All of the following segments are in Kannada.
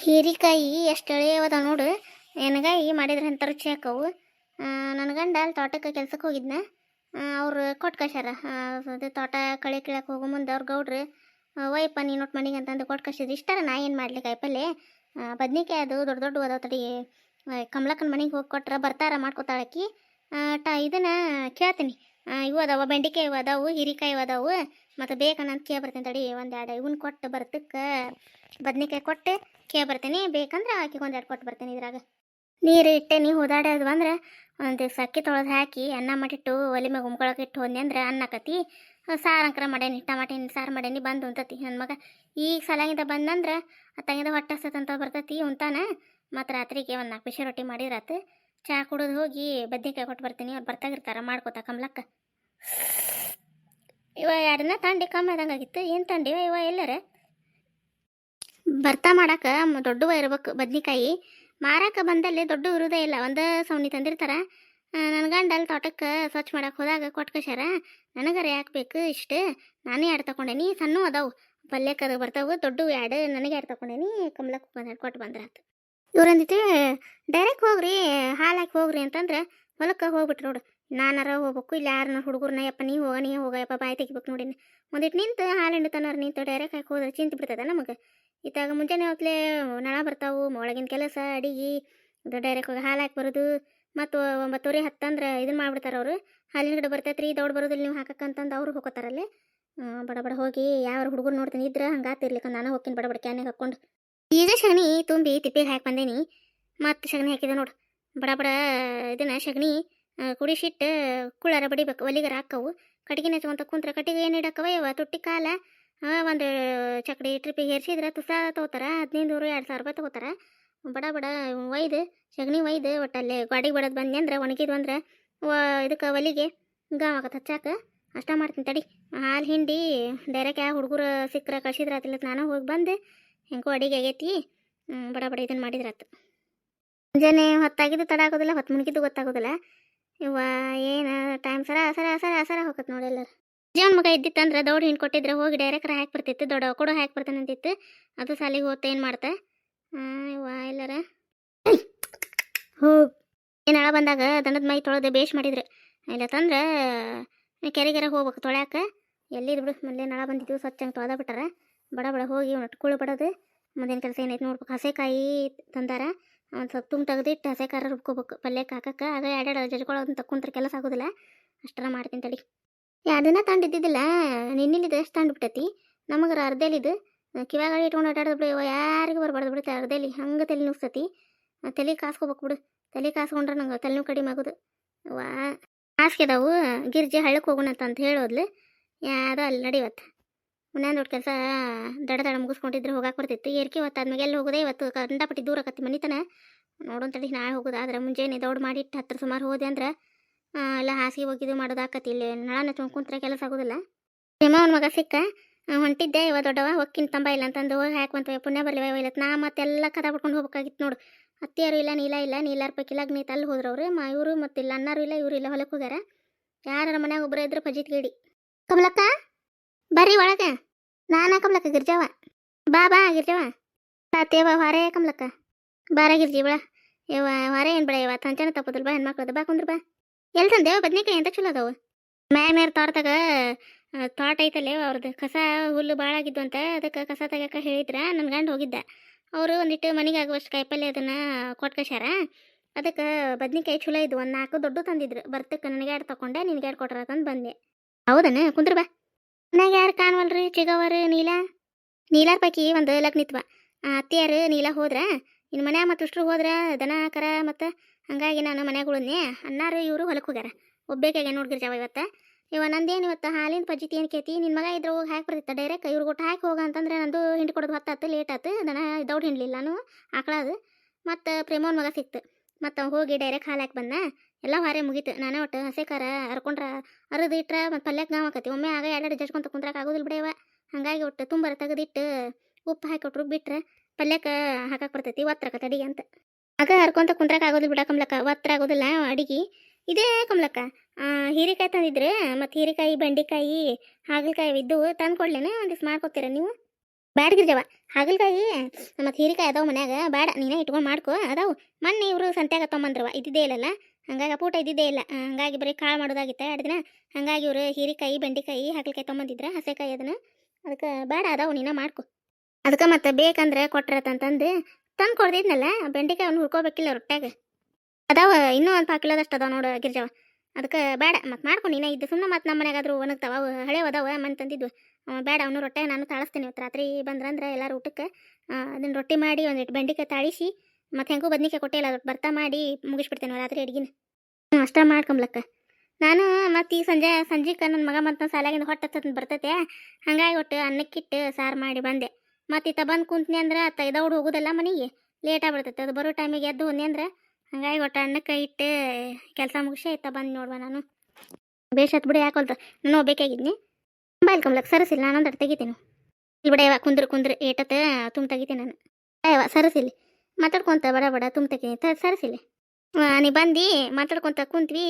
ಹೀರಿಕಾಯಿ ಎಷ್ಟು ಎಳೆಯವದ ನೋಡು. ಎಣ್ಗಾಯಿ ಮಾಡಿದ್ರೆ ಎಂಥ ರುಚಿ ಹಾಕವು ನನ್ನ ಗಂಡ ಅಲ್ಲಿ ತೋಟಕ್ಕೆ ಕೆಲ್ಸಕ್ಕೆ ಹೋಗಿದ್ನ. ಅವರು ಕೊಟ್ಟು ಕಳ್ಸ್ಯಾರ ಅದು ತೋಟ ಕಳೆ ಕೀಳಕ್ಕೆ ಹೋಗೋ ಮುಂದೆ ಅವ್ರು ಗೌಡ್ರು ಒಯ್ಯಪ್ಪ ನೀನು ಒಟ್ಟು ಮನೆಗೆ ಅಂತಂದು ಕೊಟ್ಟು ಕಳ್ಸಿದ್ರು ಇಷ್ಟಾರ ನಾ ಏನು ಮಾಡ್ಲಿ ಕಾಯಿಪಲ್ಲೆ? ಬದ್ನಿಕಾಯಿ ಅದು ದೊಡ್ಡ ದೊಡ್ಡ ಓದೋ ತಡಿ. ಕಮಲಕ್ಕನ ಮನೆಗೆ ಹೋಗಿ ಕೊಟ್ರೆ ಬರ್ತಾರ ಮಾಡ್ಕೊತಾಳಕ್ಕಿ ಟ, ಇದನ್ನು ಕೇಳ್ತೀನಿ. ಇವು ಅದಾವ ಬೆಂಡೆಕಾಯಿ ಅದಾವು, ಹೀರಿಕಾಯಿ ಅದಾವು. ಮತ್ತು ಬೇಕನ್ನಂತ ಕೇಳಿ ಬರ್ತೀನಿ ತಡಿ. ಒಂದು ಎರಡು ಇವನ್ನ ಕೊಟ್ಟು ಬರ್ತಕ್ಕೆ. ಬದ್ನಿಕಾಯಿ ಕೊಟ್ಟು ಕೇಳಿ ಬರ್ತೀನಿ, ಬೇಕಂದ್ರೆ ಆಕಿಗೆ ಎರಡು ಕೊಟ್ಟು ಬರ್ತೀನಿ ಇದ್ರಾಗ. ನೀರು ಇಟ್ಟೆ ನೀವು ಓದಾಡೋದು ಅಂದ್ರೆ ಒಂದು ಸಕ್ಕಿ ತೊಳೆದು ಹಾಕಿ, ಅನ್ನ ಮಾಡಿಟ್ಟು ಒಲೆ ಮ್ಯಾಗ ಉಮ್ಕೊಳಕ್ಕೆ ಇಟ್ಟು ಹೋದ್ನಿ ಅಂದ್ರೆ ಅನ್ನ ಆಕತಿ ಸಾರು ಅಂಕರ ಮಾಡೇನಿ ಟಮಾಟೇನಿ ಸಾರು ಮಾಡೇನಿ ಬಂದು ಉಂತತಿ. ನನ್ನ ಮಗ ಈಗ ಸಲಾಗಿಂದ ಬಂದಂದ್ರೆ ತಂಗಿದ ಹೊಟ್ಟೆ ಸತ್ತಂತ ಬರ್ತತಿ, ಉಂತಾನ? ಮತ್ತು ರಾತ್ರಿಗೆ ಒಂದು ನಾಲ್ಕು ಬಿಸಿ ರೊಟ್ಟಿ ಮಾಡಿರಾತು ಚಹಾ ಕುಡಿದು ಹೋಗಿ ಬದ್ನೆಕಾಯಿ ಕೊಟ್ಟು ಬರ್ತೀನಿ, ಅವ್ರು ಬರ್ತಾಗಿರ್ತಾರೆ ಮಾಡ್ಕೋತ ಕಮ್ಲಕ್ಕ. ಇವ ಎರಡನ್ನ ತಂಡಿ ಕಮ್ಮಿ ಆದಂಗಾಗಿತ್ತು ಏನು ತಂಡಿವ ಇವ ಎಲ್ಲರ? ಬರ್ತಾ ಮಾಡಾಕ ಮ- ದೊಡ್ಡವ ಇರ್ಬೇಕು ಬದ್ನಿಕಾಯಿ. ಮಾರಾಕ ಬಂದಲ್ಲಿ ದೊಡ್ಡ ಇರುವುದೇ ಇಲ್ಲ. ಒಂದು ಸೌಣಿ ತಂದಿರ್ತಾರ. ನನ್ನ ಗಂಡ ಅಲ್ಲಿ ತೋಟಕ್ಕೆ ಸ್ವಚ್ಛ ಮಾಡಕ್ಕೆ ಹೋದಾಗ ಕೊಟ್ಟು ಕಳ್ಸ್ಯಾರ ನನಗರ ಯಾಕೆ ಬೇಕು ಇಷ್ಟು? ನಾನೇ ಎರಡು ತಗೊಂಡೇನಿ ಸಣ್ಣ ಅದಾವು. ಪಲ್ಯಕ್ಕೆ ಅದು ಬರ್ತಾವು, ದೊಡ್ಡ ಎರಡು ನನಗೆ ಎರಡು ತಗೊಂಡೇನಿ ಕಮಲಕ್ಕೆ ಒಂದು ಕೊಟ್ಟು ಬಂದ್ರಾತು. ಇವ್ರಂದಿತ್ತು ಡೈರೆಕ್ಟ್ ಹೋಗ್ರಿ, ಹಾಲು ಹಾಕಿ ಹೋಗ್ರಿ ಅಂತಂದ್ರೆ ಹೊಲಕ್ಕೆ ಹೋಗ್ಬಿಟ್ರು ನೋಡು. ನಾನಾರ ಹೋಗ್ಬೇಕು, ಇಲ್ಲ ಯಾರನ್ನ ಹುಡುಗರ್ನ, ಯಪ್ಪ ನೀ ಹೋಗ, ನೀ ಹೋಗಪ್ಪ ಬಾಯಿ ತೆಗಿಬೇಕು ನೋಡಿ ಒಂದಿಟ್ಟು ನಿಂತು ಹಾಲು ಹಿಂಡ್ತಾನಾರ ನಿಂತು ಡೈರೆಕ್ಟ್ ಹಾಕಿ ಹೋದ್ರೆ ಚಿಂತೆ ಬಿಡ್ತದ ನಮಗೆ. ಇತ್ತಾಗ ಮುಂಜಾನೆ ಹೊತ್ಲೆ ನಳ ಬರ್ತಾವು, ಒಳಗಿನ ಕೆಲಸ, ಅಡಿಗೆ ಡೈರೆಕ್ಟ್ ಹೋಗಿ ಹಾಲು ಹಾಕಿ ಬರೋದು. ಮತ್ತು ಒಂಬತ್ತುವರೆ ಹತ್ತಂದ್ರೆ ಇದನ್ನ ಮಾಡಿಬಿಡ್ತಾರೆ ಅವರು. ಹಾಲಿನ ಗಿಡ ಬರ್ತೈತ್ರಿ ರೀ ದೌಡ್ ಬರೋದಿಲ್ಲ ನೀವು ಹಾಕಕ್ಕಂತಂದು ಅವ್ರು ಹೋಗೋತಾರಲ್ಲಿ ಬಡ ಬಡ ಹೋಗಿ ಯಾವ ಹುಡುಗರು ನೋಡ್ತೀನಿ ಇದ್ರೆ ಹಂಗಾತಿರ್ಲಿಕ್ಕೆ ನಾನು ಹೋಗ್ತೀನಿ ಬಡ ಬಡ ಕ್ಯಾನಿಗೆ ಹಾಕ್ಕೊಂಡು. ಈಗ ಸಗಣಿ ತುಂಬಿ ತಿಪ್ಪಿಗೆ ಹಾಕಿ ಬಂದೇನಿ. ಮತ್ತು ಸಗಣಿ ಹಾಕಿದೆ ನೋಡು. ಬಡ ಬಡ ಇದನ್ನ ಸಗಣಿ ಕುಡಿಸಿಟ್ಟು ಕುಳ್ಳಾರ ಬಡಿಬೇಕು, ಒಲಿಗರ ಹಾಕವು. ಕಟ್ಟಿಗೆ ನೆಚ್ಕೊಂತ ಕುಂತ್ರ ಕಟ್ಟಿಗೆ ಏನು ಇಡಕ್ಕವ ಇವ ತುಟ್ಟಿ ಕಾಲ. ಆ, ಒಂದು ಚಕ್ಡಿ ಟ್ರಿಪ್ಪಿಗೆ ಹೇರ್ಸಿದ್ರೆ ತುಸ ತಗೋತಾರ ಹದಿನೈದು ನೂರು ಎರಡು ಸಾವಿರ ರೂಪಾಯಿ ತಗೋತಾರ. ಬಡ ಬಡ ಒಯ್ದು ಸಗಣಿ ಒಯ್ದು ಒಟ್ಟಲ್ಲಿ ಗಾಡಿಗೆ ಬಡೋದು ಬಂದೆ ಅಂದ್ರೆ ಒಣಗಿದ್ವು ಅಂದ್ರೆ ಇದಕ್ಕೆ ಒಲಿಗೆ ಗಾವ್ ಆಗತ್ತೆ ಹಚ್ಚಾಕ. ಅಷ್ಟ ಮಾಡ್ತೀನಿ ತಡಿ. ಹಾಲು ಹಿಂಡಿ ಡೈರೆಕ್ಟ್ ಯಾವ ಹುಡುಗರು ಸಿಕ್ಕರೆ ಕಳ್ಸಿದ್ರೆ ಆತಿಲ್ಲ ನಾನು ಹೋಗಿ ಬಂದು ಹೆಂಗೋ ಅಡಿಗೆ ಆಗೈತಿ. ಬಡ ಬಡ ಇದನ್ನು ಮಾಡಿದ್ರಾತು ಮುಂಜಾನೆ ಹೊತ್ತಾಗಿದ್ದು ತಡ ಆಗೋದಿಲ್ಲ ಹೊತ್ತು ಮುಳುಗಿದ್ದು ಗೊತ್ತಾಗೋದಿಲ್ಲ. ಇವ ಏನು ಟೈಮ್ ಸರ ಸರ ಸರ ಸರ ಹೋಗತ್ತೆ ನೋಡಿ ಎಲ್ಲರೂ. ಜೀವನ ಮಗ ಇದ್ದಿತ್ತಂದ್ರೆ ದೌಡ್ ಹಿಂಡ್ ಕೊಟ್ಟಿದ್ರೆ ಹೋಗಿ ಡೈರೆಕ್ಟ್ರ ಹಾಕಿ ಬರ್ತಿತ್ತು ದೊಡ್ಡ ಕೊಡು ಹಾಕಿ ಬರ್ತಾನೆ ಅಂತಿತ್ತು ಅದು ಸಾಲಿಗೆ ಹೋತ ಏನು ಮಾಡ್ತಾ? ಇವ ಎಲ್ಲರ? ಹೋಗ್. ಏನು ಬಂದಾಗ ದನದ ಮೈ ತೊಳೆದು ಬೇಷ್ ಮಾಡಿದ್ರು. ಇಲ್ಲ ತಂದ್ರೆ ಕೆರೆಗೆರೆ ಹೋಗ್ಬೇಕು ತೊಳ್ಯಾಕ. ಎಲ್ಲಿದ್ ಬಿಡು, ಮೊದಲೇ ನಳ ಬಂದಿದ್ದು ಸ್ವಚ್ಛಂಗೆ ತೊಳೆದ ಬಿಟ್ಟಾರ. ಬಡ ಬಡ ಹೋಗಿ ಅವ್ನು ಬಡೋದು. ಮುಂದಿನ ಕೆಲಸ ಏನೈತೆ ನೋಡ್ಬೇಕು. ಹಸೆಕಾಯಿ ತಂದಾರ. ಒಂದು ಸ್ವಲ್ಪ ತುಂಬ ತೆಗೆದಿಟ್ಟು ಹಸೆಕಾರ ರುಬ್ಕೋಬೇಕು. ಪಲ್ಯಕ್ಕೆ ಹಾಕಕ್ಕೆ ಆಗ ಎರಡೆರಡು ಜಜ್ಕೊಳ್ಳೋದನ್ನ ತಕ್ಕೊಂತ ಕೆಲಸ ಆಗೋದಿಲ್ಲ. ಅಷ್ಟರ ಮಾಡ್ತೀನಿ ತಡಿ ಅದನ್ನ ತಂಡಿದ್ದಿದ್ದಿಲ್ಲ ನಿನ್ನಿಲಿದ್ದು ಎಷ್ಟು ತಂದುಬಿಟ್ಟೈತಿ. ನಮಗೆ ಅರ್ಧೆಲಿದು ಕಿವ್ಯಾಗ ಇಟ್ಕೊಂಡು ಅಡ್ಡಾಡೋದು ಬಿಡು ಯಾರಿಗೂ ಬರಬಾರ್ದು ಬಿಡುತ್ತೆ ಅರ್ಧೇಲಿ. ಹಂಗೆ ತಲೆ ನುಗ್ಸತಿ. ತಲೆ ಕಾಸ್ಕೋಬೇಕು ಬಿಡು. ತಲೆ ಕಾಸ್ಕೊಂಡ್ರೆ ನಂಗೆ ತಲೆನೂ ಕಡಿಮೆ ಆಗೋದು. ವಾ ಹಾಸ್ಗೆದವು ಗಿರ್ಜಿ ಹಳ್ಳಕ್ಕೆ ಹೋಗೋಣಂತ ಅಂತ ಹೇಳೋದ್ಲು. ಯಾರೋ ಅಲ್ಲಿ ನಡಿವತ್ತು ಮುನ್ನ ದೊಡ್ಡ ಕೆಲಸ ದಡ ದಡ ಮುಗಿಸ್ಕೊಂಡಿದ್ರೆ ಹೋಗಕ್ಕೆ ಬರ್ತಿತ್ತು. ಏರ್ಕೆ ಹೊತ್ತಾದ್ಮೇಲೆ ಎಲ್ಲಿ ಹೋಗೋದೇ ಇವತ್ತು? ಕಂಡಪಟ್ಟಿ ದೂರ ಆಕತ್ತಿ ಮನಿತನ. ನೋಡೋಂತಡಿ ನಾಳೆ ಹೋಗೋದು. ಆದ್ರೆ ಮುಂಜಾನೆ ದೌಡ್ ಮಾಡಿಟ್ಟು ಹತ್ರ ಸುಮಾರು ಹೋದೆ ಅಂದ್ರೆ ಎಲ್ಲ ಹಾಸಿಗೆ ಹೋಗಿದ್ದು ಮಾಡೋದು ಆಕತಿ ಇಲ್ಲಿ. ನಳ ನೆಚ್ಕೊಂಡು ಕುಂತ್ರೆ ಕೆಲಸ ಆಗೋದಿಲ್ಲ. ನಿಮ್ಮ ಅವ್ನ ಮಗ ಸಿಕ್ಕ? ಹೊಂಟಿದ್ದೆ. ಇವ ದೊಡ್ಡವ, ಹೊಕ್ಕಿನ ತಂಬ ಇಲ್ಲ ಅಂತಂದು ಹೋಗಿ ಹಾಕುವಂತ ಪುಣ್ಯ ಬರ್ಲಿವ ಇಲ್ಲ ನಾ ಮತ್ತೆಲ್ಲ ಕದ ಬಿಡ್ಕೊಂಡು ಹೋಗ್ಬೇಕಾಗಿತ್ತು ನೋಡು. ಅತ್ತಿಯರು ಇಲ್ಲ, ನೀಲ ಇಲ್ಲ, ನೀಲಾರ ಪೈಕಿಲ್ಲ ನೀ ಅಲ್ಲಿ ಹೋದ್ರು ಅವ್ರು ಮಾ, ಇವರು ಮತ್ತಿಲ್ಲ ಅನ್ನಾರು ಇಲ್ಲ, ಇವರು ಇಲ್ಲ ಹೊಲಕ್ಕೆ ಹೋಗ್ಯಾರ. ಯಾರ ಮನ್ಯಾಗ ಒಬ್ಬರ ಇದ್ರೆ ಪಜಿತ್ ಗೇಡಿ. ಕಮಲಕ್ಕ? ಬರ್ರಿ ಒಳಗೆ. ನಾನಾ ಕಮಲಕ್ಕ, ಗಿರ್ಜಾವ. ಬಾ ಬಾ, ಗಿರ್ಜಾವ. ತಾತೇವ ಹೊರೆ ಕಮಲಕ್ಕ. ಬಾರ, ಗಿರ್ಜಿ ಬಿಡ ಯವ್ವ, ಹೊರೆ ಏನು ಬಿಡ ಇವ ತಂಚನ ತಪ್ಪದಲ್ ಬಾ, ಹೆಣ್ಮಕ್ಳದ. ಬಾ, ಕುಂದ್ರ, ಬಾ. ಎಲ್ಲಿ ತಂದೇವ ಬದ್ನಿಕಾಯಿ ಎಂತ ಚಲೋ ಅದಾವ? ಮ್ಯಾಗ ಮ್ಯಾರ ತೋಟದಾಗ ತೋಟ ಐತಲ್ಲೇ ಅವ್ರದ್ದು ಕಸ ಹುಲ್ಲು ಭಾಳ ಆಗಿದ್ದು ಅಂತ ಅದಕ್ಕೆ ಕಸ ತೆಗಿಯಕ ಹೇಳಿದ್ರ ನನ್ನ ಗಂಡ ಹೋಗಿದ್ದ. ಅವರು ಒಂದಿಟ್ಟು ಮನೆಗೆ ಆಗುವಷ್ಟು ಕಾಯಿಪಲ್ಲೆ ಅದನ್ನು ಕೊಟ್ಟು ಕಳ್ಸ್ಯಾರ ಅದಕ್ಕೆ ಬದ್ನಿಕಾಯಿ ಚಲೋ ಇದ್ವು. ಒಂದು ನಾಲ್ಕು ದೊಡ್ಡ ತಂದಿದ್ರು. ಬರ್ತಕ್ಕೆ ನನಗೆ ತಗೊಂಡೆ ನಿನಗೆ ಎರಡು ಕೊಟ್ರ ಬಂದೆ. ಹೌದನ? ಕುಂದ್ರ ಬಾ. ನನಗೆ ಯಾರು ಕಾಣುವಲ್ರಿ? ಚಿಗವರು ನೀಲ? ನೀಲಾರ ಪೈಕಿ ಒಂದು ಲಗ್ನಿತ್ವ ಅತ್ತೆಯಾರು, ನೀಲ ಹೋದ್ರ ಇನ್ನು ಮನ್ಯಾಗ ಮತ್ತು ಇಷ್ಟ್ರು ಹೋದ್ರೆ ದನ, ಕರ ಮತ್ತು ಹಂಗಾಗಿ ನಾನು ಮನ್ಯಾಗ ಉಳಿದ್ನೆ. ಅನ್ನಾರು ಇವರು ಹೊಲಕ್ಕೆ ಹೋಗ್ಯಾರ. ಒಬ್ಬೇಕಾಗೆ ನೋಡ್ಗಿರ್ಜಾವ ಇವತ್ತು. ಇವ ನಂದೇನು ಇವತ್ತು ಹಾಲಿನ ಪಜ್ಜಿತಿ ಏನು ಕೇತಿ ನಿನ್ನ ಮಗ ಇದ್ರ ಹೋಗಿ ಹಾಕಿ ಬರ್ತಿತ್ತ ಡೈರೆಕ್ಟ್ ಇವ್ರು ಕೊಟ್ಟು ಹಾಕಿ ಹೋಗ ಅಂತಂದ್ರೆ ನಂದು ಹಿಂಡಿ ಕೊಡೋದು ಹೊತ್ತಾತು ಲೇಟ್ ಆತು. ದನ ದೌಡ್ ಹಿಂಡ್ಲಿಲ್ಲ ನಾನು, ಆಕಳದು. ಮತ್ತು ಪ್ರೇಮೋನ್ ಮಗ ಸಿಕ್ತು. ಮತ್ತು ಹೋಗಿ ಡೈರೆಕ್ಟ್ ಹಾಲು ಹಾಕಿ ಬಂದ. ಎಲ್ಲ ಹೊರೆ ಮುಗೀತು. ನಾನೇ ಒಟ್ಟು ಹಸೆ ಖಾರ ಹರ್ಕೊಂಡ್ರ ಅರದು ಇಟ್ರ ಮತ್ತು ಪಲ್ಯಕ್ಕೆ ನಾವು ಹಾಕತಿ ಒಮ್ಮೆ ಆಗ ಎರಡು ಜಜ್ಕೊಂತ ಕುಂದ್ರಕ್ಕೆ ಆಗೋದಿಲ್ಲ ಬಿಡೇವ ಹಾಗಾಗಿ ಒಟ್ಟು ತುಂಬರ ತೆಗೆದಿಟ್ಟು ಉಪ್ಪು ಹಾಕಿ ಕೊಟ್ರು ಬಿಟ್ರೆ ಪಲ್ಯಕ್ಕೆ ಹಾಕಕ್ಕೆ ಬರ್ತೈತಿ ಒತ್ತರಕ ಅಡಿಗೆ ಅಂತ. ಆಗ ಹರ್ಕೊಂತ ಕುಂದ್ರಕ್ಕೆ ಆಗೋದಿಲ್ಲ ಬಿಡ ಕಮ್ಲಕ್ಕ, ಒತ್ತರ ಆಗೋದಿಲ್ಲ ಅಡಿಗೆ. ಇದೇ ಕಮ್ಲಕ್ಕ ಹೀರೆಕಾಯಿ ತಂದಿದ್ರೆ, ಮತ್ತು ಹೀರೆಕಾಯಿ, ಬೆಂಡೆಕಾಯಿ, ಹಾಗಲಕಾಯಿ ಇದ್ದು ತಂದು ಕೊಡ್ಲೇನೆ, ಒಂದಿವ್ಸ ಮಾಡ್ಕೊತೀರ ನೀವು? ಬ್ಯಾಡ ಹಾಗಲಕಾಯಿ, ಮತ್ತು ಹೀರಿಕಾಯಿ ಅದಾವ ಮನ್ಯಾಗ ಬೇಡ ನೀನೇ ಇಟ್ಕೊಂಡು ಮಾಡ್ಕೋ, ಅದಾವು. ಮೊನ್ನೆ ಇವರು ಸಂತ್ಯಾಗ ತೊಗೊಂಬಂದ್ರವ, ಇದ್ದಿದ್ದೇ ಇಲ್ಲಲ್ಲ? ಹಂಗಾಗಿ ಪೂಟ ಇದ್ದಿದ್ದೇ ಇಲ್ಲ ಹಂಗಾಗಿ ಬರೀ ಕಾಳು ಮಾಡೋದಾಗಿತ್ತ, ಎರಡು ದಿನ. ಹಂಗಾಗಿ ಇವರು ಹೀರಿಕಾಯಿ, ಬೆಂಡೆಕಾಯಿ, ಹಾಗಲಕಾಯಿ ತೊಗೊಂಬಂದಿದ್ರ, ಹಸೆಕಾಯಿ ಅದನ್ನು. ಅದಕ್ಕೆ ಬೇಡ ಅದಾವು, ನೀನೇ ಮಾಡ್ಕೊ. ಅದಕ್ಕೆ ಮತ್ತೆ ಬೇಕಂದ್ರೆ ಕೊಟ್ಟಿರತ್ತಂತಂದು ತಂದು ಕೊಡ್ದಿದ್ನಲ್ಲ, ಬೆಂಡೆಕಾಯಿ ಅವ್ನು ಹುರ್ಕೋಬೇಕಿಲ್ಲ ರೊಟ್ಟ್ಯಾಗ ಅದಾವ, ಇನ್ನೂ ಒಂದು ಪಾವು ಕಿಲೋದಷ್ಟು ಅದಾವ ನೋಡು ಗಿರ್ಜವ. ಅದಕ್ಕೆ ಬೇಡ, ಮತ್ತೆ ಮಾಡ್ಕೊಂಡು ನೀನೇ, ಇದ್ದು ಸುಮ್ಮನೆ ಮತ್ತೆ ನಮ್ಮ ಮನೆಗಾದ್ರೂ ಒಣಗ್ತಾವ, ಅವು ಹಳೆ ಅದಾವ ಮನೆ ತಂದಿದ್ದು. ಬೇಡ, ಅವನು ರೊಟ್ಟೆ ನಾನು ತಾಳಿಸ್ತೀನಿ ಇವತ್ತು ರಾತ್ರಿ ಬಂದ್ರಂದ್ರೆ ಎಲ್ಲರೂ ಊಟಕ್ಕೆ ಅದನ್ನ ರೊಟ್ಟಿ ಮಾಡಿ ಒಂದಿಟ್ಟು ಬೆಂಡೆಕಾಯಿ ತಾಳಿಸಿ, ಮತ್ತೆ ಹೆಂಗೂ ಬದ್ನಿಕಾಯಿ ಕೊಟ್ಟಿಲ್ಲ ಇಲ್ಲ ಬರ್ತಾ ಮಾಡಿ ಮುಗಿಸ್ಬಿಡ್ತೇನೆ ರಾತ್ರಿ ಅಡ್ಗಿನ. ಹ್ಞೂ ಅಷ್ಟ ಮಾಡ್ಕೊಂಬ್ಲಕ್ಕ. ನಾನು ಮತ್ತೆ ಈ ಸಂಜೆ ಸಂಜೆಗೆ ನನ್ನ ಮಗ ಮತ್ತು ಸಾಲಾಗಿಂದ ಹೊಟ್ಟೆ ಬರ್ತೈತೆ, ಹಂಗಾಗಿ ಒಟ್ಟು ಅನ್ನಕ್ಕಿಟ್ಟು ಸಾರು ಮಾಡಿ ಬಂದೆ. ಮತ್ತೆ ಇತ್ತ ಬಂದು ಕುಂತ್ನಿ ಅಂದ್ರೆ ಇದೌಡ್ ಹೋಗೋದಲ್ಲ ಮನೆಗೆ ಲೇಟ್ ಆಗ್ಬಿಡ್ತೈತೆ. ಅದು ಬರೋ ಟೈಮಿಗೆ ಎದ್ದು ಹೋದ್ನಿ ಅಂದ್ರೆ, ಹಂಗಾಗಿ ಒಟ್ಟು ಕೈ ಇಟ್ಟು ಕೆಲಸ ಮುಗಿಸಿ ಇತ್ತ ಬಂದು ನೋಡುವ ನಾನು. ಬೇಷ್ ಹತ್ ಬಿಡಿ ಯಾಕೊಲ್ತ ನಾನು ಹೋಗ್ಬೇಕಾಗಿದ್ನಿ ಮೊಬೈಲ್ ಕಂಬ್ಲಕ್ ಸರಸಿಲ್ಲ ನಾನೊಂದು ಅಡ್ ತೆಗಿತೀನಿ. ಇಲ್ಲಿ ಬಿಡ ಕುಂದ್ರ ಕುಂದ್ರ ಏಟತ್ತ ತುಂಬ ತೆಗಿತೀನಿ ನಾನು. ಅಯ್ಯವ ಸರಸಿಲ್ಲಿ ಮಾತಾಡ್ಕೊಂತ, ಬಡ ಬಡ ತುಂಬ ತೆಗಿ ಸರಸಿಲ್ಲಿ ನೀ ಬಂದು, ಮಾತಾಡ್ಕೊಂತ ಕುಂತ್ವಿ,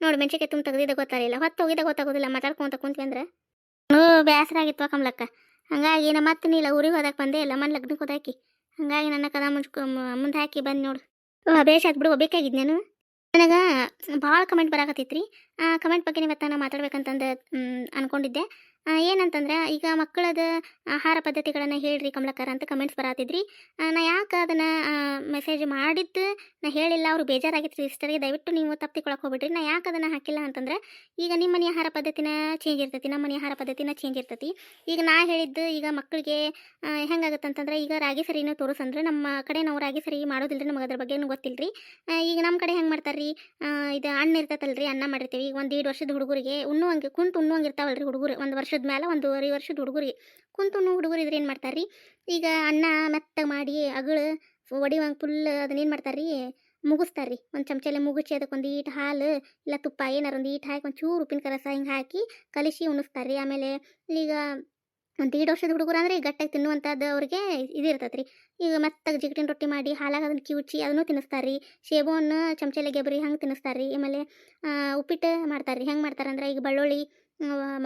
ನೋಡಿ ಮೆಣಸಿಗೆ ತುಂಬ ತೆಗ್ದಿದ್ದ ಗೊತ್ತಾಗಲಿಲ್ಲ. ಹೊತ್ತು ಹೋಗಿದ್ದ ಗೊತ್ತಾಗೋದಿಲ್ಲ, ಮಾತಾಡ್ಕೊಂತ ಕುಂತ್ವಿ ಅಂದ್ರೆ. ಬೇಸರ ಆಗಿತ್ತು ಕಮ್ಲಕ್ಕ ಹಂಗಾಗಿ ನಮ್ಮ ಮತ್ತೆ ನೀಲ ಊರಿಗೆ ಹೋದಾಕ ಬಂದೆ ಇಲ್ಲ, ಮನೆ ಲಗ್ನಕ್ಕೆ ಹೋದಾಕಿ. ಹಂಗಾಗಿ ನನ್ನ ಕದ ಮುಂಚೆ ಮುಂದೆ ಹಾಕಿ ಬಂದು ನೋಡು. ಬೇಷ್ ಆಯ್ತು ಬಿಡು ಹೋಗ್ಬೇಕಾಗಿದ್ದು ನಾನು. ನನಗೆ ಭಾಳ ಕಮೆಂಟ್ ಬರಾಕತ್ತೈತ್ರಿ. ಆ ಕಮೆಂಟ್ ಬಗ್ಗೆ ಇವತ್ತು ನಾನು ಮಾತಾಡ್ಬೇಕಂತಂದು ಅನ್ಕೊಂಡಿದ್ದೆ. ಏನಂತಂದ್ರೆ, ಈಗ ಮಕ್ಕಳದ ಆಹಾರ ಪದ್ಧತಿಗಳನ್ನು ಹೇಳ್ರಿ ಕಮಲಕರ್ ಅಂತ ಕಮೆಂಟ್ಸ್ ಬರತ್ತಿದ್ರಿ ನಾ ಯಾಕೆ ಅದನ್ನು ಮೆಸೇಜ್ ಮಾಡಿದ್ದು, ನಾ ಹೇಳಿಲ್ಲ, ಅವ್ರು ಬೇಜಾರಾಗಿತ್ತು ಸಿಸ್ಟರ್ಗೆ ದಯವಿಟ್ಟು ನೀವು ತಪ್ಪಿಕೊಳಕ್ಕೆ ಹೋಗ್ಬಿಡ್ರಿ. ನಾ ಯಾಕೆ ಅದನ್ನು ಹಾಕಿಲ್ಲ ಅಂತಂದ್ರೆ, ಈಗ ನಿಮ್ಮ ಮನೆ ಆಹಾರ ಪದ್ಧತಿನ ಚೇಂಜ್ ಇರ್ತೈತಿ, ನಮ್ಮ ಮನೆ ಆಹಾರ ಪದ್ಧತಿನ ಚೇಂಜ್ ಇರ್ತೈತಿ. ಈಗ ನಾ ಹೇಳಿದ್ದು, ಈಗ ಮಕ್ಕಳಿಗೆ ಹೆಂಗಾಗತ್ತೆ ಅಂತಂದ್ರೆ ಈಗ ರಾಗಿ ಸರಿನ ತೋರಿಸಂದ್ರೆ, ನಮ್ಮ ಕಡೆ ನಾವು ರಾಗಿ ಸರಿ ಮಾಡೋದಿಲ್ರಿ ನಮಗೆ ಅದ್ರ ಬಗ್ಗೆ ಗೊತ್ತಿಲ್ಲ ರೀ ಈಗ ನಮ್ಮ ಕಡೆ ಹೆಂಗೆ ಮಾಡ್ತಾರ್ರಿ ಇದು ಹಣ್ಣು ಇರ್ತೈತಲ್ರಿ, ಅನ್ನ ಮಾಡಿರ್ತೀವಿ. ಈಗ ಒಂದು ಎರಡು ವರ್ಷದ ಹುಡುಗರಿಗೆ ಉಣ್ಣುವಂಗೆ, ಕುಂತು ಉಣ್ಣುವಂಗೆ ಇರ್ತಾವಲ್ರಿ ಹುಡುಗರು, ಒಂದು ವರ್ಷದ ಮೇಲೆ ಒಂದೂವರೆ ವರ್ಷದ ಹುಡುಗರಿಗೆ. ಕುಂತು ಉಣ್ಣು ಹುಡುಗರು ಇದ್ರೆ ಏನು ಮಾಡ್ತಾರ್ರಿ? ಈಗ ಅನ್ನ ಮೆತ್ತ ಮಾಡಿ ಅಗಳು ಒಡಿವಂಗೆ ಫುಲ್ ಅದನ್ನ ಏನು ಮಾಡ್ತಾರ್ರಿ? ಮುಗಿಸ್ತಾರ್ರಿ. ಒಂದು ಚಮಚಲೆ ಮುಗುಚಿ ಅದಕ್ಕೆ ಒಂದು ಈಟ್ ಹಾಲು, ಇಲ್ಲ ತುಪ್ಪ ಏನಾರು ಒಂದು ಈಟ್ ಹಾಕಿ ಒಂದು ಚೂರು ಉಪ್ಪಿನ ಕರಸ ಹಿಂಗೆ ಹಾಕಿ ಕಲಿಸಿ ಉಣಿಸ್ತಾರ್ರಿ. ಆಮೇಲೆ ಈಗ ಒಂದು ಎರಡು ವರ್ಷದ ಹುಡುಗರು ಅಂದರೆ ಗಟ್ಟಾಗಿ ತಿನ್ನುವಂಥದ್ದು ಅವ್ರಿಗೆ ಇದಿರ್ತೈತೆ ರೀ ಈಗ ಮೆತ್ತಗೆ ಜಿಗಟಿನ ರೊಟ್ಟಿ ಮಾಡಿ ಹಾಲಾಗ ಅದನ್ನು ಕಿವುಚಿ ಅದನ್ನು ತಿನ್ನಿಸ್ತಾರೆ ರೀ ಸೇಬುವನ್ನು ಚಮಚಲೆ ಗೆಬ್ರಿ ಹಂಗೆ ತಿನ್ನಿಸ್ತಾರೆ ರೀ ಆಮೇಲೆ ಉಪ್ಪಿಟ್ಟು ಮಾಡ್ತಾರೆ ರೀ ಹೆಂಗೆ ಮಾಡ್ತಾರೆ ಅಂದ್ರೆ ಈಗ ಬೆಳ್ಳುಳ್ಳಿ ಮತ್ತು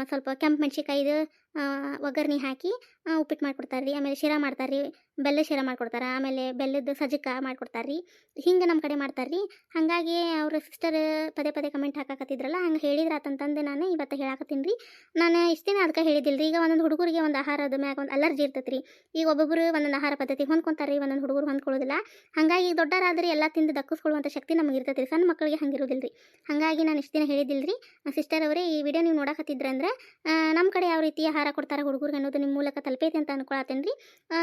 ಸ್ವಲ್ಪ ಕೆಂಪು ಮೆಣ್ಸಿಕಾಯ್ದು ಒಗ್ಗರ್ಣೆ ಹಾಕಿ ಉಪ್ಪಿಟ್ಟು ಮಾಡ್ಕೊಡ್ತಾರೆ ರೀ ಆಮೇಲೆ ಶಿರಾ ಮಾಡ್ತಾರೆ ರೀ ಬೆಲ್ಲ ಶಿರಾ ಮಾಡ್ಕೊಡ್ತಾರೆ. ಆಮೇಲೆ ಬೆಲ್ಲದ ಸಜ್ಜಕ ಮಾಡ್ಕೊಡ್ತಾರೆ ರೀ ಹಿಂಗೆ ನಮ್ಮ ಕಡೆ ಮಾಡ್ತಾರೆ ರೀ ಹಾಗಾಗಿ ಅವ್ರ ಸಿಸ್ಟರ್ ಪದೇ ಪದೇ ಕಮೆಂಟ್ ಹಾಕಾಕತ್ತಿದ್ರಲ್ಲ, ಹಂಗೆ ಹೇಳಿದ್ರಾತಂತಂದು ನಾನು ಇವತ್ತು ಹೇಳಾಕತ್ತೀನಿ. ರೀ ನಾನು ಇಷ್ಟು ದಿನ ಅದಕ್ಕೆ ಹೇಳಿದಿಲ್ಲ ರೀ ಈಗ ಒಂದೊಂದು ಹುಡುಗರಿಗೆ ಒಂದು ಆಹಾರದ ಮ್ಯಾಗ ಒಂದು ಅಲರ್ಜಿ ಇರ್ತೈತೆ ರೀ ಈಗ ಒಬ್ಬೊಬ್ಬರು ಒಂದೊಂದು ಆಹಾರ ಪದ್ಧತಿ ಹೊಂದ್ಕೊತಾರೆ ರೀ ಒಂದೊಂದು ಹುಡುಗರು ಹೊಂದ್ಕೊಳ್ಳೋದಿಲ್ಲ. ಹಾಗಾಗಿ ಈಗ ದೊಡ್ಡರಾದ್ರೆ ಎಲ್ಲ ತಿಂದು ದಕ್ಕಿಸ್ಕೊಳ್ಳುವಂಥ ಶಕ್ತಿ ನಮಗೆ ಇರ್ತೈತೆ ರೀ ಸಣ್ಣ ಮಕ್ಕಳಿಗೆ ಹಂಗಿರೋದಿಲ್ಲ ರೀ ಹಾಗಾಗಿ ನಾನು ಇಷ್ಟು ದಿನ ಹೇಳಿದಿಲ್ಲ ರೀ ಸಿಸ್ಟರ್ ಅವರೇ, ಈ ವಿಡಿಯೋ ನೀವು ನೋಡಕತ್ತಿದ್ರಂದ್ರೆ ನಮ್ಮ ಕಡೆ ಯಾವ ರೀತಿ ಆಹಾರ ಕೊಡ್ತಾರೆ ಹುಡುಗರಿಗೆ ಅನ್ನೋದು ನಿಮ್ಮ ಮೂಲಕ ತಲುಪೈತೆ ಅಂತ ಅನ್ಕೊಳತ್ತೇನೆ ರೀ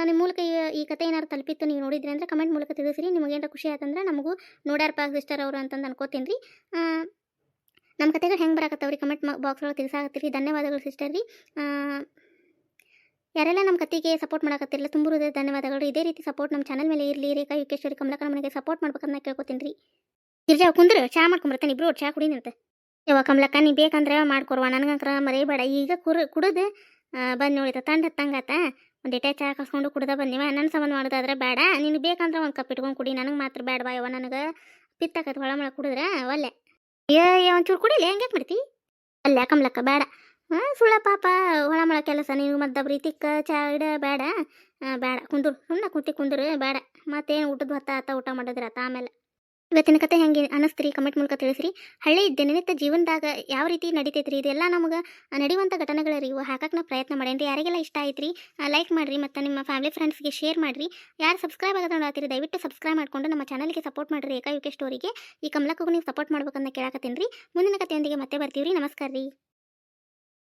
ನಿಮ್ಮ ಮೂಲಕ ಈ ಕತೆ ಏನಾರು ತಲುಪಿತ್ತು ನೀವು ನೋಡಿದ್ರಿ ಅಂದ್ರೆ ಕಮೆಂಟ್ ಮೂಲಕ ತಿಳಿಸ್ರಿ. ನಿಮಗೆ ಏನಾರ ಖುಷಿ ಆಯ್ತಂದ್ರೆ ನಮಗೂ ನೋಡ್ಯಾರಪ್ಪ ಸಿಸ್ಟರ್ ಅವರು ಅಂತಂದು ಅನ್ಕೋತೀನಿ ರೀ ನಮ್ಮ ಕತೆಗಳು ಹೆಂಗೆ ಬರಾಕತ್ತವ್ರಿ ಕಮೆಂಟ್ ಬಾಕ್ಸ್ ಒಳಗೆ ತಿಳಿಸಾಕತ್ತೀರಿ. ಧನ್ಯವಾದಗಳು ಸಿಸ್ಟರ್ ರೀ. ಯಾರೆಲ್ಲ ನಮ್ಮ ಕತೆಗೆ ಸಪೋರ್ಟ್ ಮಾಡಕತ್ತಿರಲ್ಲ, ತುಂಬ ಹೃದಯ ಧನ್ಯವಾದಗಳು. ಇದೇ ರೀತಿ ಸಪೋರ್ಟ್ ನಮ್ಮ ಚಾನಲ್ ಮೇಲೆ ಇರಲಿ, ರೇಖಾ ಯುಕೇಶ್ವರಿ ಕಮಲಕ ನಮಗೆ ಸಪೋರ್ಟ್ ಮಾಡ್ಬೇಕಂತ ಕೇಳ್ಕೊತೀನಿ ರೀ ಗಿರ್ಜಾ ಕುಂದ್ರೆ, ಚಾ ಮಾಡ್ಕೊಂಬರ್ತಾನೆ ಇಬ್ರು ಚಾ ಕುಡಿನಂತೆ ಯವ್ವ ಕಮಲಕ್ಕ ನೀ ಬೇಕಂದ್ರೆ ಮಾಡ್ಕೊರ್ವ ನನಗಂಕ್ರ ಮರಿಬೇಡ ಈಗ ಕುರು ಕುಡಿದು ಬಂದು ನೋಡಿದ ತಂಡ ಹತ್ತಂಗಾತ ಒಂದು ಇಟ್ಟೆ ಚಹಾ ಕಸ್ಕೊಂಡು ಕುಡ್ದ ಬಂದಿವ ನನ್ನ ಸಂಬಂಧ ಮಾಡೋದಾದ್ರೆ ಬೇಡ. ನಿನಗೆ ಬೇಕಂದ್ರೆ ಒಂದು ಕಪ್ ಇಟ್ಕೊಂಡು ಕುಡಿ. ನನಗೆ ಮಾತ್ರ ಬೇಡ ಬಾ ಯವ್ವ. ನನಗೆ ಪಿತ್ತಾಕತ್ ಹೊಳಮಳ ಕುಡಿದ್ರೆ ಒಲ್ಲೆ. ಏ ಒಂಚೂರು ಕುಡಿಲಿ. ಹೆಂಗೆ ಮಾಡ್ತಿ? ಅಲ್ಲ ಕಮಲಕ್ಕ ಬೇಡ. ಹಾಂ ಸುಳ್ಳ ಪಾಪ. ಹೊಳಮಳ ಕೆಲಸ ನೀನು ಮದ್ದ ತಿಕ್ಕ ಚಾ ಇಡ ಬೇಡ. ಬೇಡ. ಕುಂದ್ರು ಸುಮ್ಮನೆ ಕುಂತಿ ಕುಂದ್ರು ಬೇಡ. ಮತ್ತೇನು ಊಟದ ಹೊತ್ತ ಆತ ಊಟ ಮಾಡೋದ್ರ ಆತ ಆಮೇಲೆ. ಇವತ್ತಿನ ಕತೆ ಹೆಂಗೆ ಅನ್ನಿಸ್ತೀರಿ? ಕಮೆಂಟ್ ಮೂಲಕ ತಿಳಿಸ್ರಿ. ಹಳ್ಳಿ ದಿನನಿತ್ಯ ಜೀವನದಾಗ ಯಾವ ರೀತಿ ನಡೀತೈತ್ರಿ? ಇದೆಲ್ಲ ನಮಗೆ ನಡೆಯುವಂಥ ಘಟನೆಗಳು ರೀ. ಇವು ಹಾಕಕ್ಕೆ ಪ್ರಯತ್ನ ಮಾಡೇನ್ರಿ. ಯಾರಿಗೆಲ್ಲ ಇಷ್ಟ ಆಯ್ತು ಲೈಕ್ ಮಾಡಿರಿ ಮತ್ತು ನಿಮ್ಮ ಫ್ಯಾಮಿಲಿ ಫ್ರೆಂಡ್ಸ್ಗೆ ಶೇರ್ ಮಾಡಿರಿ. ಯಾರು ಸಬ್ಸ್ಕ್ರೈಬ್ ಆಗೋದು ನೋಡತ್ತೀರಿ ದಯವಿಟ್ಟು ಸಬ್ಸ್ಕ್ರೈಬ್ ಮಾಡ್ಕೊಂಡು ನಮ್ಮ ಚಾನಲ್ಗೆ ಸಪೋರ್ಟ್ ಮಾಡಿರಿ ಏಕಾಯುಕೆ ಸ್ಟೋರಿಗೆ ಈ ಕಮಲಕ್ಕೂ ನೀವು ಸಪೋರ್ಟ್ ಮಾಡ್ಬೇಕಂತ ಕೇಳಕತ್ತೀನಿ ರೀ. ಮುಂದಿನ ಕಥೆಯೊಂದಿಗೆ ಮತ್ತೆ ಬರ್ತೀವಿ ರೀ ನಮಸ್ಕಾರ ರೀ.